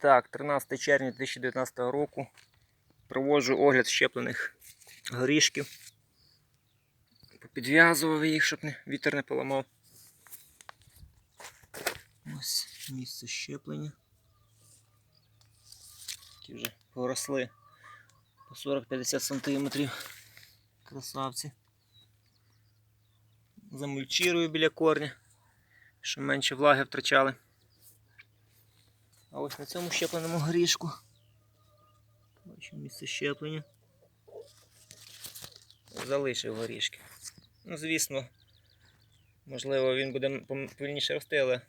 так, 13 червня 2019 року проводжу огляд щеплених горішків. Підв'язував їх, щоб вітер не поламав. Ось місце щеплення. Які вже поросли по 40-50 см. Красавці. Замульчирую біля корня, щоб менше влаги втрачали. А ось на цьому щепленому горішку. Бачимо місце щеплення. Залишив горішки. Ну, звісно, можливо, він буде повільніше рости, але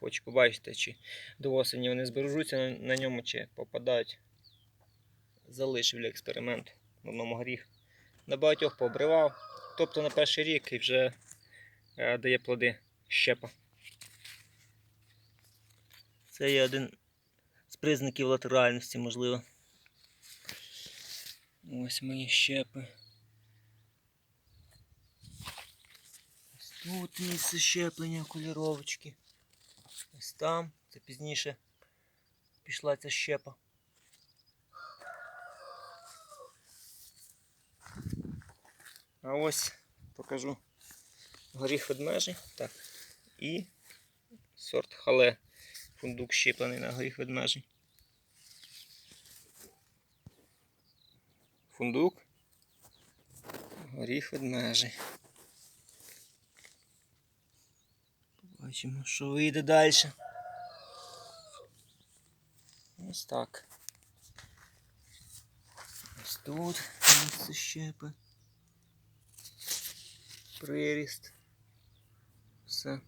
хочу побачити, чи до осені вони збережуться на, ньому, чи попадають. Залишив для експерименту в одному горіх. На багатьох пообривав. Тобто на перший рік і вже е, дає плоди щепа. Це є один з признаків латеральності, можливо. Ось мої щепи. Ось тут місце щеплення кольоровочки. Ось там. Це пізніше пішла ця щепа. А ось покажу горіх ведмежий. Так. І сорт хале. Фундук щеплений на горіх ведмежий. Фундук. Горіх ведмежий. Побачимо, що вийде далі. Ось так. Ось тут місце щепи. Приріст. Все.